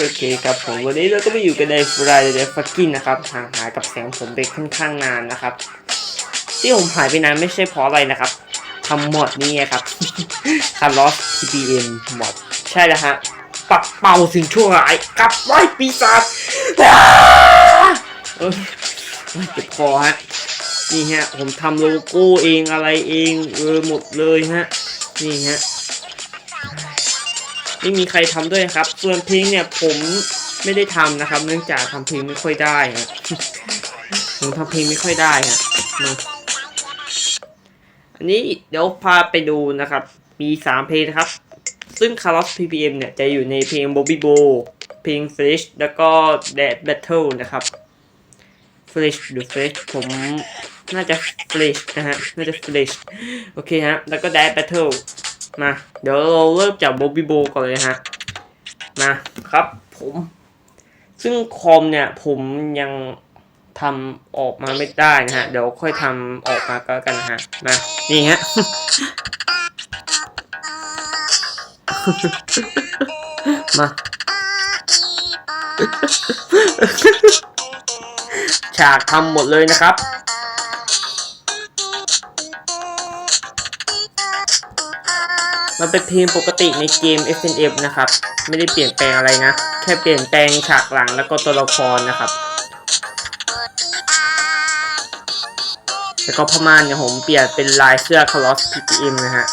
โอเคครับผมวันนี้เราก็มาอยู่กันใน Friday Fucking นะครับห่างหายกับแสงผมไปค่อนข้างนานนะครับ ที่ผมหายไปนานไม่ใช่เพราะอะไรนะครับทำหมดนี่ครับคาร์ลอส TPM หมดใช่แล้วฮะปักเป่าสิ่งชั่วร้ายกับไว้ปีศาจอ้าเออเฮ้ยเจ็บคอฮะนี่ฮะผมทำโลโก้เองอะไรเองเออหมดเลยฮะนี่ฮะ ไม่มีใครทำด้วยครับ ส่วนเพลงเนี่ยผมไม่ได้ทำนะครับ เนื่องจากทำเพลงไม่ค่อยได้ผมทำเพลงไม่ค่อยได้ฮะอันนี้เดี๋ยวพาไปดูนะครับ มีสามเพลงนะครับ ซึ่ง c a r l o s PPM เนี่ยจะอยู่ในเพลง Bobby Bo เพลง Flash แล้วก็ Dead Battle นะครับ Flash หรือ Flash ผมน่าจะ Flash นะฮะ น่าจะ Flash โอเคฮะ แล้วก็ Dead Battle มา เดี๋ยวเราเริ่มจาก Bobby Bo ก่อนเลยฮะ มาครับผม ซึ่งคอมเนี่ย ผมยังทำออกมาไม่ได้นะฮะ เดี๋ยวค่อยทำออกมาก็กันนะฮะ มา นี่ฮะ มา ฉากทำหมดเลยนะครับ มันเป็นเพลงปกติในเกม FNF นะครับ ไม่ได้เปลี่ยนแปลงอะไรนะ แค่เปลี่ยนแปลงฉากหลังแล้วก็ตัวละครนะครับ แล้วก็พม่านเนี่ยผมเปลี่ยนเป็นลายเสื้อ Cross PPM นะฮะ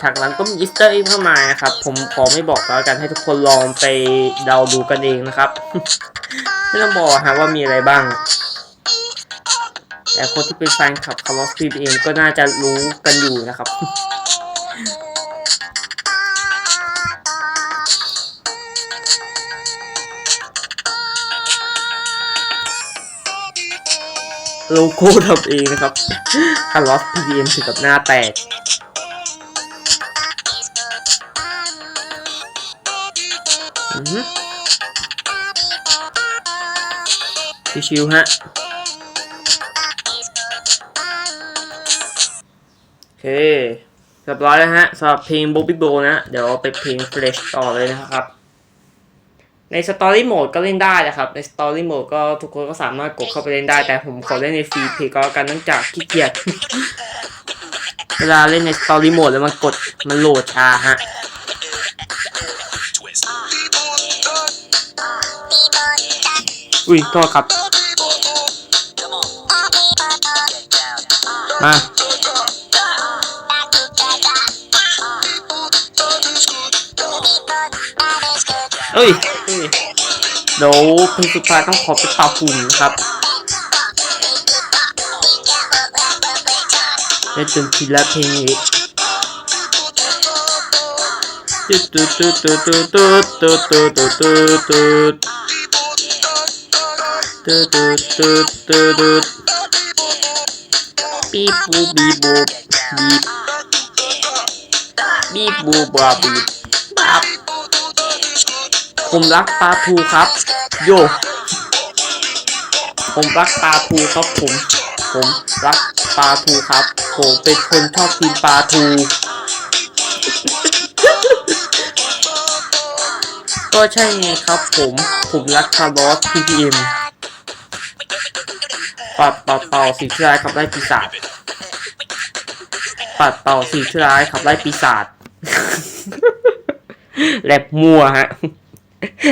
ฉากหลังก็มีอีสเตอร์เอ็กเข้ามานะครับ ผมขอไม่บอกแล้วกันให้ทุกคนลองไปเดาดูกันเองนะครับ ไม่ต้องบอกฮะว่ามีอะไรบ้าง แต่คนที่เป็นแฟนคลับ Cross PPM ก็น่าจะรู้กันอยู่นะครับ โลโก้ทำเองนะครับคาร์ลอส PPM ถึงกับหน้าแตกชิวๆฮะ เคเรียบร้อยแล้วฮะสำหรับเพลง Bobby Bo นะ เดี๋ยวไปเพลง Fresh ต่อเลยนะครับ ในสตอรี่โหมดก็เล่นได้นะครับ ในสตอรี่โหมดก็ทุกคนก็สามารถกดเข้าไปเล่นได้ แต่ผมขอเล่นในฟรีเพย์ก็แล้วกันเนื่องจากขี้เกียจเวลาเล่นในสตอรี่โหมดแล้วมันกดมันโหลดช้าฮะอุ้ยโทษครับ มา เอ้ยเอ้ยเดี๋ยวเพลงสุดท้ายต้องขอไปเป่าฝุ่นนะครับเล่นจนทีละเพลงนี้ตุ๊ดตุ๊ดตุ๊ดตุ๊ดตุ๊ดตุ๊ดตุ๊ดตุ๊ดตุ๊ดตุ๊ดตุ๊ดตุ๊ดตุ๊ดตุ๊ดตุ๊ดปีบูบีบูบีบีบูบาบีบบับ ผมรักปลาทูครับ โย ผมรักปลาทูครับผม ผมรักปลาทูครับ ผมเป็นคนชอบกินปลาทู ก็ใช่ไงครับผม ผมรักคาร์ลอส PPM ปัดเป่าเป่าสิ่งที่ร้ายขับไล่ปีศาจ ปัดเป่าสิ่งที่ร้ายขับไล่ปีศาจ แลบมัวฮะ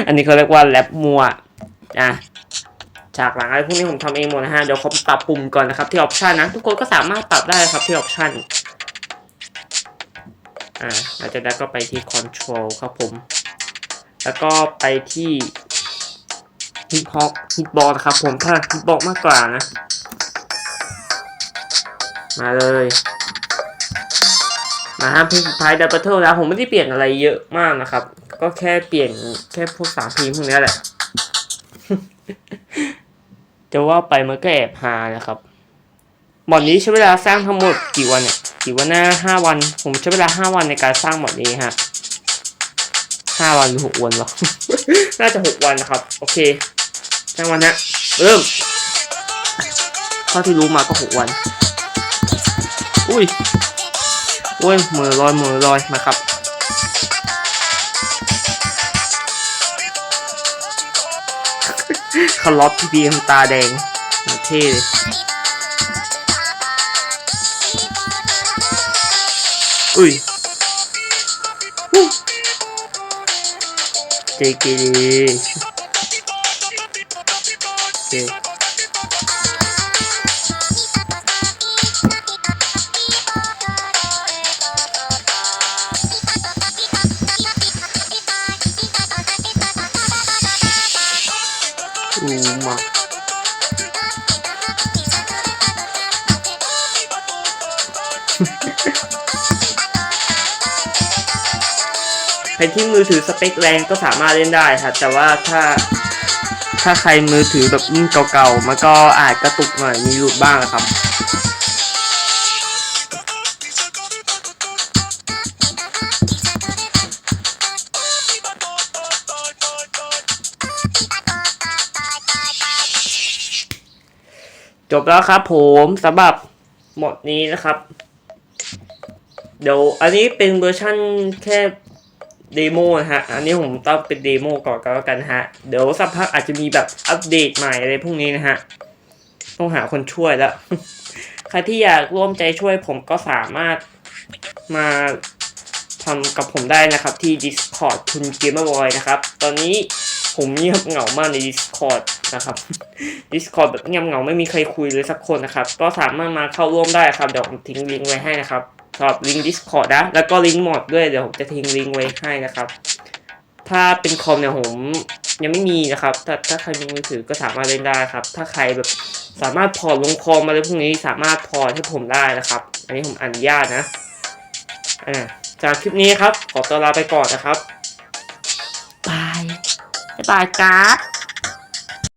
อันนี้เขาเรียกว่าแรปมัวอะฉากหลังอะไรพวกนี้ผมทำเองหมดนะฮะ เดี๋ยวเขาปรับปุ่มก่อนนะครับที่ออปชันนะ ทุกคนก็สามารถปรับได้ครับที่ออปชันอ่าหลังจากนั้นก็ไปที่ control ครับผม แล้วก็ไปที่ hit hop hit ball นะครับผมถ้า hit ball มากกว่านะ มาเลย มาฮะเพลงสุดท้ายดับเบิลเทิลแล้วผมไม่ได้เปลี่ยนอะไรเยอะมากนะครับ ก็แค่เปลี่ยนแค่พวกสามพีมพวกนี้แหละ จะว่าไปมันก็แอบฮานะครับหมอดนี้ใช้เวลาสร้างทั้งหมดกี่วันเนี่ยกี่วันหน้าห้าวัน ผมใช้เวลาห้าวันในการสร้างหมอดนี้ฮะห้าวันหรือหกวันหรอ น่าจะหกวันนะครับ โอเคสร้างวันฮะเริ่มเท่าที่รู้มาก็หกวัน อุ้ยโอ้ยมือลอยมือลอยมาครับคาร์ลพี่บีมตาแดงเท่เลยอุ้ยเจ๊กีดีโอเค อูมาใครที่มือถือสเปคแรงก็สามารถเล่นได้ครับ แต่ว่าถ้า ถ้าใครมือถือแบบรุ่นเก่าๆ มันก็อาจกระตุกหน่อยมีหลุดบ้างนะครับ จบแล้วครับผมสำหรับหมดนี้นะครับ เดี๋ยวอันนี้เป็นเวอร์ชั่นแค่เดโมนะฮะ อันนี้ผมต้องเป็นเดโมก่อนก็แล้วกันฮะ เดี๋ยวสักพักอาจจะมีแบบอัปเดตใหม่อะไรพวกนี้นะฮะ ต้องหาคนช่วยแล้ว ใครที่อยากร่วมใจช่วยผมก็สามารถมาทำกับผมได้นะครับที่ Discord คุณ Gamer Boy นะครับ ตอนนี้ผมเงียบเหงามากใน Discord นะครับ Discord แบบเงียบเหงาไม่มีใครคุยเลยสักคนนะครับ ก็สามารถมาเข้าร่วมได้ครับ เดี๋ยวผมทิ้งลิงก์ไว้ให้นะครับสำหรับลิงก์ Discord นะ แล้วก็ลิงก์หมดด้วย เดี๋ยวผมจะทิ้งลิงก์ไว้ให้นะครับ ถ้าเป็นคอมเนี่ยผมยังไม่มีนะครับ ถ้าถ้าใครมีมือถือก็สามารถเล่นได้ครับ ถ้าใครแบบสามารถพอลงคอมอะไรพวกนี้สามารถพอให้ผมได้นะครับ อันนี้ผมอนุญาตนะ อ่า จากคลิปนี้ครับ ขอตัวลาไปก่อนนะครับบายบ๊ายบายครับ